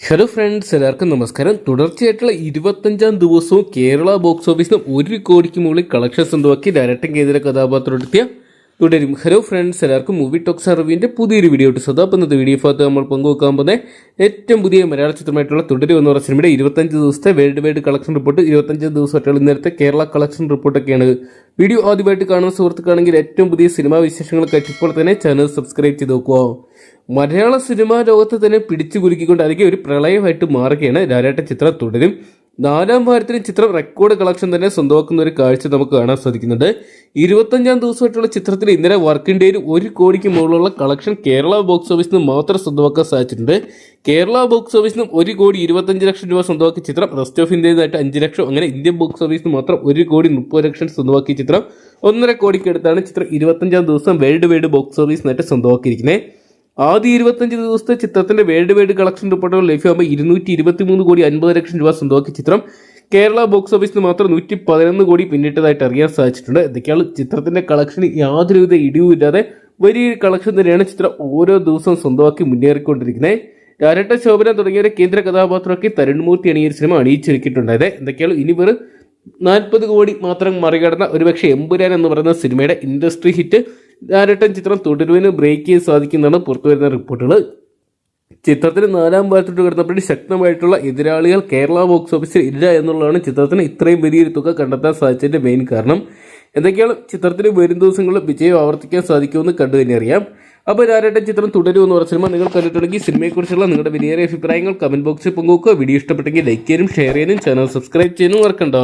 Hello friends എല്ലാവർക്കും നമസ്കാരം. തുടർച്ചയായിട്ടുള്ള ഇരുപത്തഞ്ചാം ദിവസവും കേരള ബോക്സ് ഓഫീസിന് ഒരു കോടിക്ക് മുകളിൽ കളക്ഷൻ സ്വന്തമാക്കി ഡയറക്ടർ കേന്ദ്ര കഥാപാത്രത്തിയ തുടരും. ഹലോ ഫ്രണ്ട്സ് എല്ലാവർക്കും മൂവി ടോക്സ് അറിവിന്റെ പുതിയൊരു വീഡിയോ ഇട്ട് സദാ ഇന്നത്തെ വീഡിയോ ഭാഗത്ത് നമ്മൾ പങ്കുവെക്കാൻ പോകുന്ന ഏറ്റവും പുതിയ മലയാള ചിത്രമായിട്ടുള്ള തുടരും എന്ന് പറഞ്ഞ സിനിമയുടെ ഇരുപത്തഞ്ച് ദിവസത്തെ വേൾഡ് വൈഡ് കളക്ഷൻ റിപ്പോർട്ട് ഇരുപത്തഞ്ച് ദിവസമായിട്ടുള്ള ഇന്നലത്തെ കേരള കളക്ഷൻ റിപ്പോർട്ടൊക്കെയാണ് വീഡിയോ ആദ്യമായിട്ട് കാണുന്ന സുഹൃത്തുക്കാണെങ്കിൽ ഏറ്റവും പുതിയ സിനിമാ വിശേഷങ്ങൾ ഇപ്പോൾ തന്നെ ചാനൽ സബ്സ്ക്രൈബ് ചെയ്ത് നോക്കുക. മലയാള സിനിമാ ലോകത്തെ തന്നെ പിടിച്ചു കുലുക്കിക്കൊണ്ടായിരിക്കും ഒരു പ്രളയമായിട്ട് മാറുകയാണ് രാരാട്ട ചിത്രം തുടരും. നാലാം വാരത്തിന് ചിത്രം റെക്കോർഡ് കളക്ഷൻ തന്നെ സ്വന്തമാക്കുന്ന ഒരു കാഴ്ച നമുക്ക് കാണാൻ സാധിക്കുന്നുണ്ട് ഇരുപത്തഞ്ചാം ദിവസമായിട്ടുള്ള ചിത്രത്തിൽ ഇന്നലെ വർക്കിംഗ് ഡേയിൽ ഒരു കോടിക്ക് മുകളിലുള്ള കളക്ഷൻ കേരള ബോക്സ് ഓഫീസിൽ നിന്ന് മാത്രം സ്വന്തമാക്കാൻ സാധിച്ചിട്ടുണ്ട്. കേരള ബോക്സ് ഓഫീസിൽ നിന്ന് ഒരു കോടി ഇരുപത്തഞ്ച് ലക്ഷം രൂപ സ്വന്തമാക്കിയ ചിത്രം റെസ്റ്റ് ഓഫ് ഇന്ത്യയിലായിട്ട് അഞ്ച് ലക്ഷം അങ്ങനെ ഇന്ത്യൻ ബോക്സ് ഓഫീസിൽ മാത്രം ഒരു കോടി മുപ്പത് ലക്ഷം സ്വന്തമാക്കിയ ചിത്രം ഒന്നര കോടിക്ക് അടുത്താണ് ചിത്രം ഇരുപത്തഞ്ചാം ദിവസം വേൾഡ് വൈഡ് ബോക്സ് ഓഫീസിൽ ഓഫീസിനായിട്ട് സ്വന്തമാക്കിയിരിക്കുന്നത്. ആദ്യ ഇരുപത്തഞ്ച് ദിവസത്തെ ചിത്രത്തിന്റെ വേൾഡ് വൈഡ് കളക്ഷൻ റിപ്പോർട്ടുകൾ ലഭ്യമാകുമ്പോൾ ഇരുന്നൂറ്റി ഇരുപത്തി മൂന്ന് കോടി അൻപത് ലക്ഷം രൂപ സ്വന്തമാക്കിയ ചിത്രം കേരള ബോക്സ് ഓഫീസിന് മാത്രം നൂറ്റി പതിനൊന്ന് കോടി പിന്നിട്ടതായിട്ട് അറിയാൻ സാധിച്ചിട്ടുണ്ട്. എന്തൊക്കെയാണ് ചിത്രത്തിന്റെ കളക്ഷൻ യാതൊരുവിധ ഇടിവുമില്ലാതെ വലിയ കളക്ഷൻ തന്നെയാണ് ചിത്രം ഓരോ ദിവസവും സ്വന്തമാക്കി മുന്നേറിക്കൊണ്ടിരിക്കുന്നത്. രാരട്ട ശോഭന തുടങ്ങിയവരെ കേന്ദ്ര കഥാപാത്രമാക്കി തരുൺമൂർത്തി അണിയ സിനിമ അണിയിച്ചൊരുക്കിയിട്ടുണ്ടായത് എന്തൊക്കെയാണ് ഇനി വെറും നാൽപ്പത് കോടി മാത്രം മറികടന്ന ഒരുപക്ഷെ എമ്പുരാൻ എന്ന് പറയുന്ന സിനിമയുടെ ഇൻഡസ്ട്രി ഹിറ്റ്. ഡയറക്ടൻ ചിത്രം തുടരുവിന് ബ്രേക്ക് ചെയ്യാൻ സാധിക്കുന്നതാണ് പുറത്തുവരുന്ന റിപ്പോർട്ടുകൾ. ചിത്രത്തിന് നാലാം ഭാഗത്തോട്ട് കിടന്നപ്പോൾ ശക്തമായിട്ടുള്ള എതിരാളികൾ കേരള ബോക്സ് ഓഫീസിൽ ഇല്ല എന്നുള്ളതാണ് ചിത്രത്തിന് ഇത്രയും വലിയൊരു തുക കണ്ടെത്താൻ സാധിച്ചതിന്റെ മെയിൻ കാരണം. എന്തൊക്കെയാണ് ചിത്രത്തിന് വരും ദിവസങ്ങളിൽ വിജയം ആവർത്തിക്കാൻ സാധിക്കുമെന്ന് കണ്ടു തന്നെ അറിയാം. അപ്പോൾ രാരട്ടൻ ചിത്രം തുടരുമെന്ന് പറഞ്ഞ സിനിമ നിങ്ങൾ കണ്ടിട്ടുണ്ടെങ്കിൽ സിനിമയെക്കുറിച്ചുള്ള നിങ്ങളുടെ വിലയേറിയ അഭിപ്രായങ്ങൾ കമന്റ് ബോക്സിൽ പങ്കുവെക്കുക. വീഡിയോ ഇഷ്ടപ്പെട്ടെങ്കിൽ ലൈക്ക് ചെയ്യാനും ഷെയർ ചെയ്യാനും ചാനൽ സബ്സ്ക്രൈബ് ചെയ്യാനും മറക്കണ്ട.